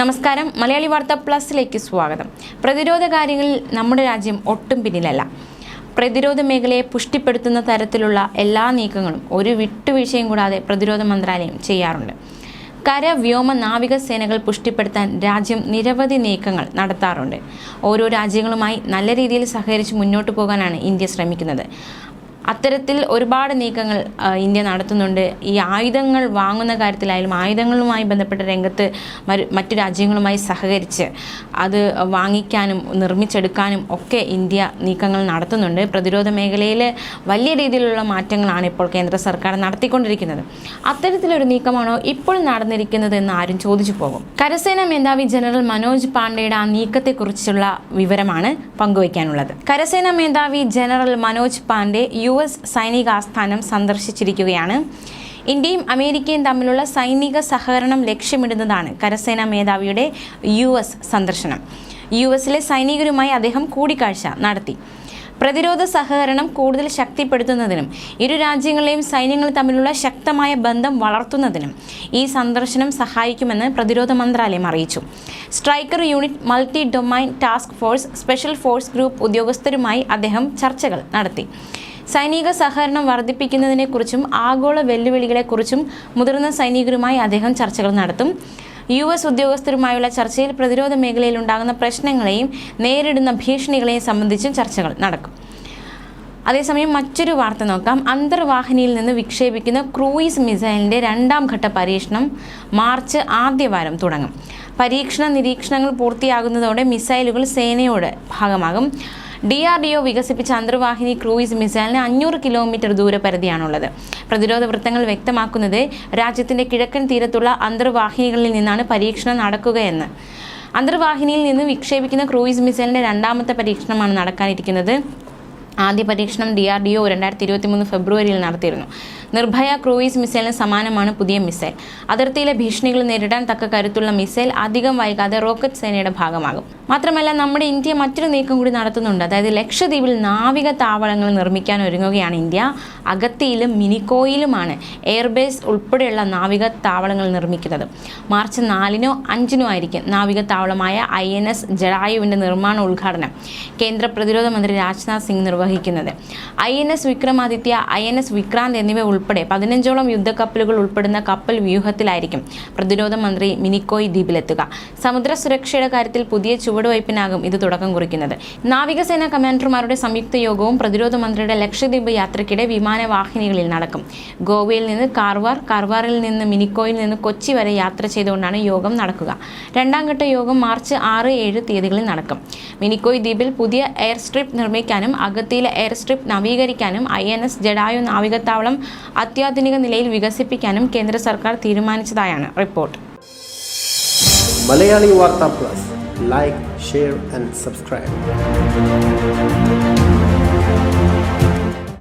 നമസ്കാരം. മലയാളി വാർത്ത പ്ലസിലേക്ക് സ്വാഗതം. പ്രതിരോധ കാര്യങ്ങളിൽ നമ്മുടെ രാജ്യം ഒട്ടും പിന്നിലല്ല. പ്രതിരോധ മേഖലയെ പുഷ്ടിപ്പെടുത്തുന്ന തരത്തിലുള്ള എല്ലാ നീക്കങ്ങളും ഒരു വിട്ടുവീഴ്ചയും കൂടാതെ പ്രതിരോധ മന്ത്രാലയം ചെയ്യാറുണ്ട്. കര വ്യോമ നാവിക സേനകൾ പുഷ്ടിപ്പെടുത്താൻ രാജ്യം നിരവധി നീക്കങ്ങൾ നടത്താറുണ്ട്. ഓരോ രാജ്യങ്ങളുമായി നല്ല രീതിയിൽ സഹകരിച്ച് മുന്നോട്ട് പോകാനാണ് ഇന്ത്യ ശ്രമിക്കുന്നത്. അത്തരത്തിൽ ഒരുപാട് നീക്കങ്ങൾ ഇന്ത്യ നടത്തുന്നുണ്ട്. ഈ ആയുധങ്ങൾ വാങ്ങുന്ന കാര്യത്തിലായാലും ആയുധങ്ങളുമായി ബന്ധപ്പെട്ട രംഗത്ത് മറ്റു രാജ്യങ്ങളുമായി സഹകരിച്ച് അത് വാങ്ങിക്കാനും നിർമ്മിച്ചെടുക്കാനും ഒക്കെ ഇന്ത്യ നീക്കങ്ങൾ നടത്തുന്നുണ്ട്. പ്രതിരോധ മേഖലയിൽ വലിയ രീതിയിലുള്ള മാറ്റങ്ങളാണ് ഇപ്പോൾ കേന്ദ്ര സർക്കാർ നടത്തിക്കൊണ്ടിരിക്കുന്നത്. അത്തരത്തിലൊരു നീക്കമാണോ ഇപ്പോൾ നടന്നിരിക്കുന്നത് എന്ന് ആരും ചോദിച്ചു പോകും. കരസേനാ മേധാവി ജനറൽ മനോജ് പാണ്ഡെയുടെ ആ നീക്കത്തെക്കുറിച്ചുള്ള വിവരമാണ് പങ്കുവയ്ക്കാനുള്ളത്. കരസേനാ മേധാവി general Manoj Pande U S സൈനികാസ്ഥാനം സന്ദർശിച്ചിരിക്കുകയാണ്. ഇന്ത്യയും അമേരിക്കയും തമ്മിലുള്ള സൈനിക സഹകരണം ലക്ഷ്യമിടുന്നതാണ് കരസേനാ മേധാവിയുടെ യു എസ് സന്ദർശനം. യു എസിലെ സൈനികരുമായി അദ്ദേഹം കൂടിക്കാഴ്ച നടത്തി. പ്രതിരോധ സഹകരണം കൂടുതൽ ശക്തിപ്പെടുത്തുന്നതിനും ഇരു രാജ്യങ്ങളെയും സൈന്യങ്ങൾ തമ്മിലുള്ള ശക്തമായ ബന്ധം വളർത്തുന്നതിനും ഈ സന്ദർശനം സഹായിക്കുമെന്ന് പ്രതിരോധ മന്ത്രാലയം അറിയിച്ചു. Striker unit multi domain task force special force group ഉദ്യോഗസ്ഥരുമായി അദ്ദേഹം ചർച്ചകൾ നടത്തി. സൈനിക സഹകരണം വർദ്ധിപ്പിക്കുന്നതിനെക്കുറിച്ചും ആഗോള വെല്ലുവിളികളെക്കുറിച്ചും മുതിർന്ന സൈനികരുമായി അദ്ദേഹം ചർച്ചകൾ നടത്തും. യു എസ് ഉദ്യോഗസ്ഥരുമായുള്ള ചർച്ചയിൽ പ്രതിരോധ മേഖലയിൽ ഉണ്ടാകുന്ന പ്രശ്നങ്ങളെയും നേരിടുന്ന ഭീഷണികളെയും സംബന്ധിച്ചും ചർച്ചകൾ നടക്കും. അതേസമയം മറ്റൊരു വാർത്ത നോക്കാം. അന്തർവാഹിനിയിൽ നിന്ന് വിക്ഷേപിക്കുന്ന ക്രൂയിസ് മിസൈലിന്റെ രണ്ടാം ഘട്ട പരീക്ഷണം മാർച്ച് ആദ്യവാരം തുടങ്ങും. പരീക്ഷണ നിരീക്ഷണങ്ങൾ പൂർത്തിയാകുന്നതോടെ മിസൈലുകൾ സേനയുടെ ഭാഗമാകും. ഡി ആർ ഡി ഒ വികസിപ്പിച്ച അന്തർവാഹിനി ക്രൂയിസ് മിസൈലിന് അഞ്ഞൂറ് കിലോമീറ്റർ ദൂരപരിധിയാണുള്ളത്. പ്രതിരോധ വൃത്തങ്ങൾ വ്യക്തമാക്കുന്നത് രാജ്യത്തിന്റെ കിഴക്കൻ തീരത്തുള്ള അന്തർവാഹിനികളിൽ നിന്നാണ് പരീക്ഷണം നടക്കുകയെന്ന്. അന്തർവാഹിനിയിൽ നിന്ന് വിക്ഷേപിക്കുന്ന ക്രൂയിസ് മിസൈലിന്റെ രണ്ടാമത്തെ പരീക്ഷണമാണ് നടക്കാനിരിക്കുന്നത്. ആദ്യ പരീക്ഷണം ഡി ആർ ഡി ഒ രണ്ടായിരത്തി ഇരുപത്തി മൂന്ന് ഫെബ്രുവരിയിൽ നടത്തിയിരുന്നു. നിർഭയ ക്രൂയിസ് മിസൈലിന് സമാനമാണ് പുതിയ മിസൈൽ. അതിർത്തിയിലെ ഭീഷണികൾ നേരിടാൻ തക്ക കരുത്തുള്ള മിസൈൽ അധികം വൈകാതെ റോക്കറ്റ് സേനയുടെ ഭാഗമാകും. മാത്രമല്ല നമ്മുടെ ഇന്ത്യ മറ്റൊരു നീക്കം കൂടി നടത്തുന്നുണ്ട്. അതായത് ലക്ഷദ്വീപിൽ നാവിക താവളങ്ങൾ നിർമ്മിക്കാൻ ഒരുങ്ങുകയാണ് ഇന്ത്യ. അഗത്തിയിലും മിനിക്കോയിലുമാണ് എയർബേസ് ഉൾപ്പെടെയുള്ള നാവിക താവളങ്ങൾ നിർമ്മിക്കുന്നത്. മാർച്ച് നാലിനോ അഞ്ചിനോ ആയിരിക്കും നാവിക താവളമായ ഐ എൻ എസ് ജഡായുവിന്റെ നിർമ്മാണ ഉദ്ഘാടനം. കേന്ദ്ര പ്രതിരോധ മന്ത്രി രാജ്നാഥ് സിംഗ് നിർവഹിക്കുന്നത്. I N S Vikramaditya I N S Vikrant എന്നിവ ഉൾപ്പെടെ പതിനഞ്ചോളം യുദ്ധക്കപ്പലുകൾ ഉൾപ്പെടുന്ന കപ്പൽ വ്യൂഹത്തിലായിരിക്കും പ്രതിരോധ മന്ത്രി മിനിക്കോയ് ദ്വീപിലെത്തുക. സമുദ്ര സുരക്ഷയുടെ കാര്യത്തിൽ പുതിയ ചുവടുവയ്പ്പിനാകും ഇത് തുടക്കം കുറിക്കുന്നത്. നാവികസേന കമാൻഡർമാരുടെ സംയുക്ത യോഗവും പ്രതിരോധ മന്ത്രിയുടെ ലക്ഷദ്വീപ് യാത്രയ്ക്കിടെ വിമാനവാഹിനികളിൽ നടക്കും. ഗോവയിൽ നിന്ന് കാർവാർ കാർവാറിൽ നിന്ന് മിനിക്കോയിൽ നിന്ന് കൊച്ചി വരെ യാത്ര ചെയ്തുകൊണ്ടാണ് യോഗം നടക്കുക. രണ്ടാം ഘട്ട യോഗം മാർച്ച് ആറ് ഏഴ് തീയതികളിൽ നടക്കും. മിനിക്കോയ് ദ്വീപിൽ പുതിയ എയർ സ്ട്രിപ്പ് നിർമ്മിക്കാനും അഗത്തിയിലെ എയർ സ്ട്രിപ്പ് നവീകരിക്കാനും ഐ എൻ എസ് ജഡായു നാവികത്താവളം അത്യാധുനിക നിലയിൽ വികസിപ്പിക്കാനും കേന്ദ്ര സർക്കാർ തീരുമാനിച്ചതായാണ് report. Malayali Vartha plus. Like share and subscribe